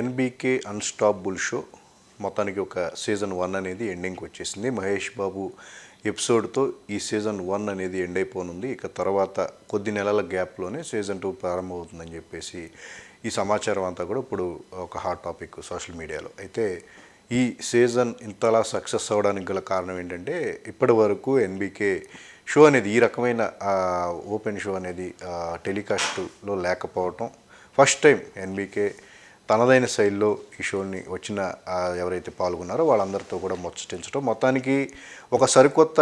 NBK unstoppable show మొత్తానికి ఒక season one అనేది ఎండింగ్కి వచ్చేసింది. మహేష్ బాబు ఎపిసోడ్తో ఈ సీజన్ వన్ అనేది ఎండ్ అయిపోనుంది. ఇక తర్వాత కొద్ది నెలల గ్యాప్లోనే సీజన్ టూ ప్రారంభమవుతుందని చెప్పేసి ఈ సమాచారం అంతా కూడా ఇప్పుడు ఒక హాట్ టాపిక్ సోషల్ మీడియాలో. అయితే ఈ సీజన్ ఇంతలా సక్సెస్ అవ్వడానికి గల కారణం ఏంటంటే ఇప్పటి వరకు ఎన్బీకే షో అనేది ఈ రకమైన ఓపెన్ షో అనేది టెలికాస్ట్లో లేకపోవటం. ఫస్ట్ టైం ఎన్బీకే తనదైన శైలిలో ఈ షోని వచ్చిన ఎవరైతే పాల్గొన్నారో వాళ్ళందరితో కూడా ముచ్చటించడం మొత్తానికి ఒక సరికొత్త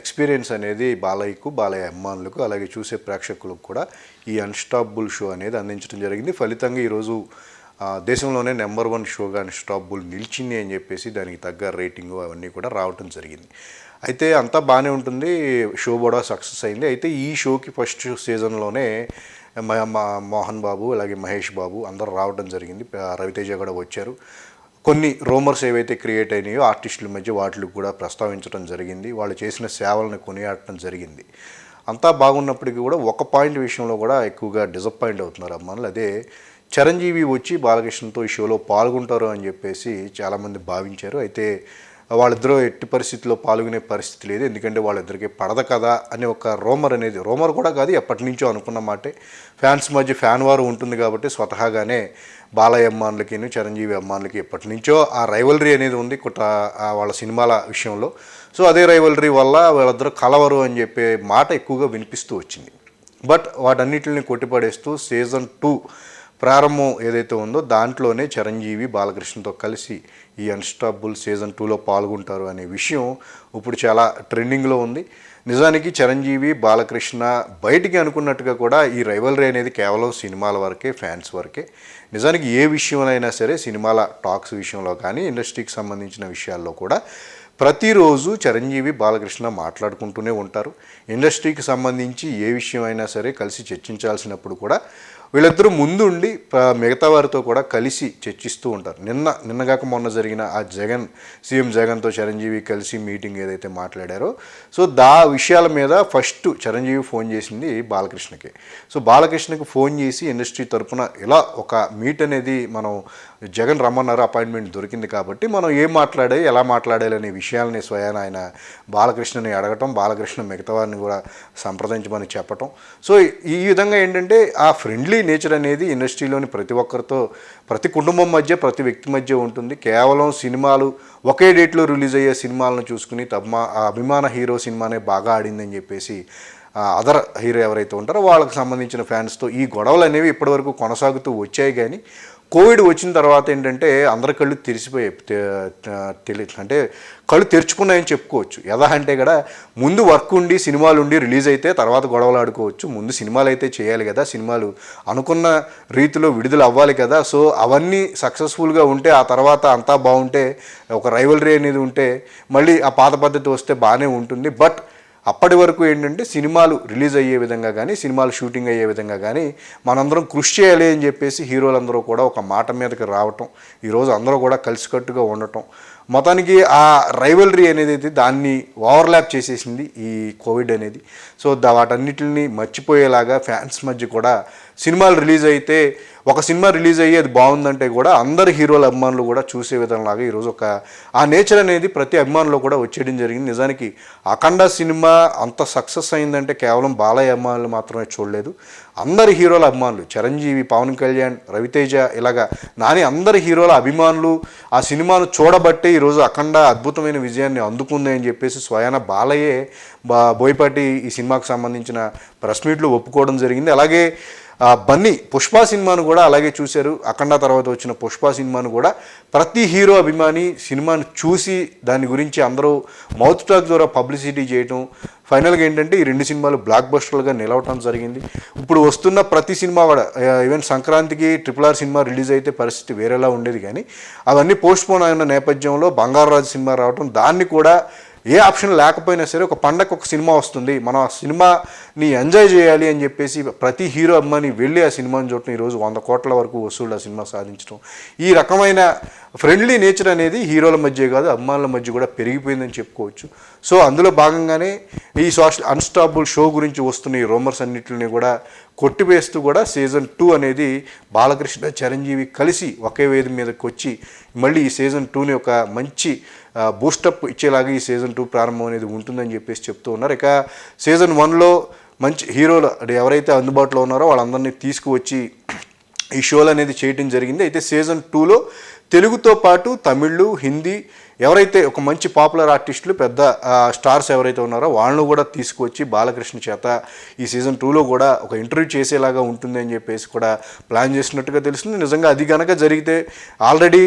ఎక్స్పీరియన్స్ అనేది బాలయ్యకు బాలయ్య అభిమానులకు అలాగే చూసే ప్రేక్షకులకు కూడా ఈ అన్స్టాపుల్ షో అనేది అందించడం జరిగింది. ఫలితంగా ఈరోజు దేశంలోనే నెంబర్ వన్ షోగా అన్స్టాపుల్ నిలిచింది అని చెప్పేసి దానికి తగ్గ రేటింగ్ అవన్నీ కూడా రావటం జరిగింది. అయితే అంతా బాగానే ఉంటుంది. షో కూడా సక్సెస్ అయింది. అయితే ఈ షోకి ఫస్ట్ సీజన్లోనే మోహన్ బాబు అలాగే మహేష్ బాబు అందరూ రావడం జరిగింది. రవితేజ కూడా వచ్చారు. కొన్ని రోమర్స్ ఏవైతే క్రియేట్ అయినాయో ఆర్టిస్టుల మధ్య వాటికి కూడా ప్రస్తావించడం జరిగింది. వాళ్ళు చేసిన సేవలను కొనియాడటం జరిగింది. అంతా బాగున్నప్పటికీ కూడా ఒక పాయింట్ విషయంలో కూడా ఎక్కువగా డిసప్పాయింట్ అవుతున్నారు అమ్మానులు అదే చిరంజీవి వచ్చి బాలకృష్ణతో ఈ షోలో పాల్గొంటారు అని చెప్పేసి చాలామంది భావించారు. అయితే వాళ్ళిద్దరూ ఎట్టి పరిస్థితిలో పాల్గొనే పరిస్థితి లేదు. ఎందుకంటే వాళ్ళిద్దరికి పడద కదా అనే ఒక రోమర్ అనేది రోమర్ కూడా కాదు ఎప్పటి నుంచో అనుకున్న మాటే. ఫ్యాన్స్ మధ్య ఫ్యాన్ వారు ఉంటుంది కాబట్టి స్వతహాగానే బాలయ్య అమ్మానులకి చిరంజీవి అమ్మానులకి ఎప్పటి నుంచో ఆ రైవలరీ అనేది ఉంది కుట వాళ్ళ సినిమాల విషయంలో. సో అదే రైవలరీ వల్ల వాళ్ళిద్దరూ కలవరు అని చెప్పే మాట ఎక్కువగా వినిపిస్తూ వచ్చింది. బట్ వాటన్నిటిని కొట్టిపడేస్తూ సీజన్ టూ ప్రారంభం ఏదైతే ఉందో దాంట్లోనే చిరంజీవి బాలకృష్ణతో కలిసి ఈ అన్స్టాపుల్ సీజన్ టూలో పాల్గొంటారు అనే విషయం ఇప్పుడు చాలా ట్రెండింగ్లో ఉంది. నిజానికి చిరంజీవి బాలకృష్ణ బయటికి అనుకున్నట్టుగా కూడా ఈ రైవలరీ అనేది కేవలం సినిమాల వరకే ఫ్యాన్స్ వరకే. నిజానికి ఏ విషయంలో సరే సినిమాల టాక్స్ విషయంలో కానీ ఇండస్ట్రీకి సంబంధించిన విషయాల్లో కూడా ప్రతిరోజు చిరంజీవి బాలకృష్ణ మాట్లాడుకుంటూనే ఉంటారు. ఇండస్ట్రీకి సంబంధించి ఏ విషయం అయినా సరే కలిసి చర్చించాల్సినప్పుడు కూడా వీళ్ళిద్దరూ ముందుండి ఉండి మిగతా వారితో కూడా కలిసి చర్చిస్తూ ఉంటారు. నిన్న నిన్నగాక మొన్న జరిగిన ఆ జగన్ సీఎం జగన్తో చిరంజీవి కలిసి మీటింగ్ ఏదైతే మాట్లాడారో సో దా విషయాల మీద ఫస్ట్ చిరంజీవి ఫోన్ చేసింది బాలకృష్ణకి. సో బాలకృష్ణకి ఫోన్ చేసి ఇండస్ట్రీ తరపున ఇలా ఒక మీట్ అనేది మనం జగన్ రమ్మన్నారు అపాయింట్మెంట్ దొరికింది కాబట్టి మనం ఏం మాట్లాడాలి ఎలా మాట్లాడాలి అనే విషయాలని స్వయాన ఆయన బాలకృష్ణని అడగటం బాలకృష్ణ మిగతా వారిని కూడా సంప్రదించమని చెప్పటం. సో ఈ విధంగా ఏంటంటే ఆ ఫ్రెండ్లీ నేచర్ అనేది ఇండస్ట్రీలోని ప్రతి ఒక్కరితో ప్రతి కుటుంబం మధ్య ప్రతి వ్యక్తి మధ్య ఉంటుంది. కేవలం సినిమాలు ఒకే డేట్లో రిలీజ్ అయ్యే సినిమాలను చూసుకుని తమ అభిమాన హీరో సినిమానే బాగా ఆడిందని చెప్పేసి అదర్ హీరో ఎవరైతే ఉంటారో వాళ్ళకి సంబంధించిన ఫ్యాన్స్తో ఈ గొడవలు అనేవి ఇప్పటివరకు కొనసాగుతూ వచ్చాయి కానీ కోవిడ్ వచ్చిన తర్వాత ఏంటంటే అందరి కళ్ళు తెరిసిపోయాయి తె- అంటే కళ్ళు తెరుచుకున్నాయని చెప్పుకోవచ్చు. ఎలా అంటే కూడా ముందు వర్క్ ఉండి సినిమాలు ఉండి రిలీజ్ అయితే తర్వాత గొడవలు ఆడుకోవచ్చు. ముందు సినిమాలు అయితే చేయాలి కదా సినిమాలు అనుకున్న రీతిలో విడుదల అవ్వాలి కదా. సో అవన్నీ సక్సెస్ఫుల్గా ఉంటే ఆ తర్వాత అంతా బాగుంటే ఒక రైవలరీ అనేది ఉంటే మళ్ళీ ఆ పాత పద్ధతి వస్తే బాగానే ఉంటుంది. బట్ అప్పటి వరకు ఏంటంటే సినిమాలు రిలీజ్ అయ్యే విధంగా కానీ సినిమాలు షూటింగ్ అయ్యే విధంగా కానీ మనందరం కృషి చేయాలి అని చెప్పేసి హీరోలందరూ కూడా ఒక మాట మీదకి రావటం ఈరోజు అందరూ కూడా కలిసికట్టుగా ఉండటం మొత్తానికి ఆ రైవలరీ అనేది అయితే దాన్ని ఓవర్లాప్ చేసేసింది ఈ కోవిడ్ అనేది. సో దా వాటన్నిటిని మర్చిపోయేలాగా ఫ్యాన్స్ మధ్య కూడా సినిమాలు రిలీజ్ అయితే ఒక సినిమా రిలీజ్ అయ్యి అది బాగుందంటే కూడా అందరు హీరోల అభిమానులు కూడా చూసే విధంలాగా ఈరోజు ఒక ఆ నేచర్ అనేది ప్రతి అభిమానులు కూడా వచ్చేయడం జరిగింది. నిజానికి అఖండ సినిమా అంత సక్సెస్ అయిందంటే కేవలం బాలయ్య అభిమానులు మాత్రమే చూడలేదు. అందరి హీరోల అభిమానులు చిరంజీవి పవన్ కళ్యాణ్ రవితేజ ఇలాగా నాని అందరి హీరోల అభిమానులు ఆ సినిమాను చూడబట్టే ఈరోజు అఖండ అద్భుతమైన విజయాన్ని అందుకుంది అని చెప్పేసి స్వయాన బాలయ్యే బా బోయపాటి ఈ సినిమాకు సంబంధించిన ప్రెస్ మీట్లు ఒప్పుకోవడం జరిగింది. అలాగే బన్నీ పుష్ప సినిమాను కూడా అలాగే చూశారు. అఖండ తర్వాత వచ్చిన పుష్ప సినిమాను కూడా ప్రతి హీరో అభిమాని సినిమాను చూసి దాని గురించి అందరూ మౌత్ టాక్ ద్వారా పబ్లిసిటీ చేయటం ఫైనల్గా ఏంటంటే ఈ రెండు సినిమాలు బ్లాక్ బస్టర్లుగా నిలవటం జరిగింది. ఇప్పుడు వస్తున్న ప్రతి సినిమా కూడా ఈవెన్ సంక్రాంతికి ట్రిపుల్ ఆర్ సినిమా రిలీజ్ అయితే పరిస్థితి వేరేలా ఉండేది కానీ అవన్నీ పోస్ట్ పోన్ అయిన నేపథ్యంలో బంగారరాజు సినిమా రావటం దాన్ని కూడా ఏ ఆప్షన్ లేకపోయినా సరే ఒక పండగ ఒక సినిమా వస్తుంది. మనం ఆ సినిమాని ఎంజాయ్ చేయాలి అని చెప్పేసి ప్రతి హీరో అమ్మాని వెళ్ళి ఆ సినిమాని చూడటం ఈరోజు వంద కోట్ల వరకు వసూళ్ళు ఆ సినిమా సాధించడం ఈ రకమైన ఫ్రెండ్లీ నేచర్ అనేది హీరోల మధ్య కాదు అమ్మాయిల మధ్య కూడా పెరిగిపోయిందని చెప్పుకోవచ్చు. సో అందులో భాగంగానే ఈ సోషల్ అన్స్టాపుల్ షో గురించి వస్తున్న ఈ రోమర్స్ అన్నింటిని కూడా కొట్టివేస్తూ కూడా సీజన్ టూ అనేది బాలకృష్ణ చిరంజీవి కలిసి ఒకే వేది మీదకి వచ్చి మళ్ళీ ఈ సీజన్ టూని ఒక మంచి బూస్టప్ ఇచ్చేలాగా ఈ సీజన్ టూ ప్రారంభం అనేది ఉంటుందని చెప్పేసి చెప్తూ ఉన్నారు. ఇక సీజన్ వన్లో మంచి హీరోలు అంటే ఎవరైతే అందుబాటులో ఉన్నారో వాళ్ళందరినీ తీసుకువచ్చి ఈ షోలు అనేది చేయడం జరిగింది. అయితే సీజన్ టూలో తెలుగుతో పాటు తమిళ్ హిందీ ఎవరైతే ఒక మంచి పాపులర్ ఆర్టిస్టులు పెద్ద స్టార్స్ ఎవరైతే ఉన్నారో వాళ్ళను కూడా తీసుకువచ్చి బాలకృష్ణ చేత ఈ సీజన్ టూలో కూడా ఒక ఇంటర్వ్యూ చేసేలాగా ఉంటుంది అని చెప్పేసి కూడా ప్లాన్ చేసినట్టుగా తెలుస్తుంది. నిజంగా అది కనుక జరిగితే ఆల్రెడీ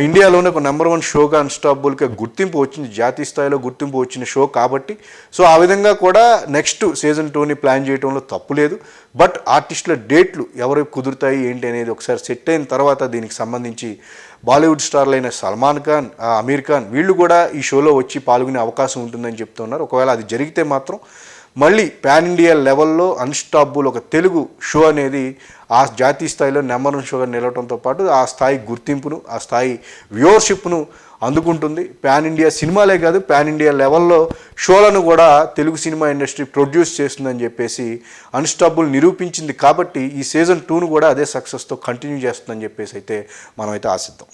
ఇండియాలోనే ఒక నెంబర్ వన్ షోగా అన్స్టాపుల్గా గుర్తింపు వచ్చింది. జాతీయ స్థాయిలో గుర్తింపు వచ్చిన షో కాబట్టి. సో ఆ విధంగా కూడా నెక్స్ట్ సీజన్ టూని ప్లాన్ చేయడంలో తప్పు లేదు. బట్ ఆర్టిస్టుల డేట్లు ఎవరు కుదురుతాయి ఏంటి అనేది ఒకసారి సెట్ అయిన తర్వాత దీనికి సంబంధించి బాలీవుడ్ స్టార్లైన సల్మాన్ ఖాన్ అమీర్ ఖాన్ వీళ్ళు కూడా ఈ షోలో వచ్చి పాల్గొనే అవకాశం ఉంటుందని చెప్తున్నారు. ఒకవేళ అది జరిగితే మాత్రం మళ్ళీ పాన్ ఇండియా లెవెల్లో అన్స్టాపుల్ ఒక తెలుగు షో అనేది ఆ జాతీయ స్థాయిలో నెంబర్ వన్ షోగా నిలవడంతో పాటు ఆ స్థాయి గుర్తింపును ఆ స్థాయి వ్యూవర్షిప్ను అందుకుంటుంది. పాన్ ఇండియా సినిమాలే కాదు పాన్ ఇండియా లెవెల్లో షోలను కూడా తెలుగు సినిమా ఇండస్ట్రీ ప్రొడ్యూస్ చేస్తుందని చెప్పేసి అన్స్టాపుల్ నిరూపించింది. కాబట్టి ఈ సీజన్ టూను కూడా అదే సక్సెస్తో కంటిన్యూ చేస్తుందని చెప్పేసి అయితే మనమైతే ఆశిద్దాం.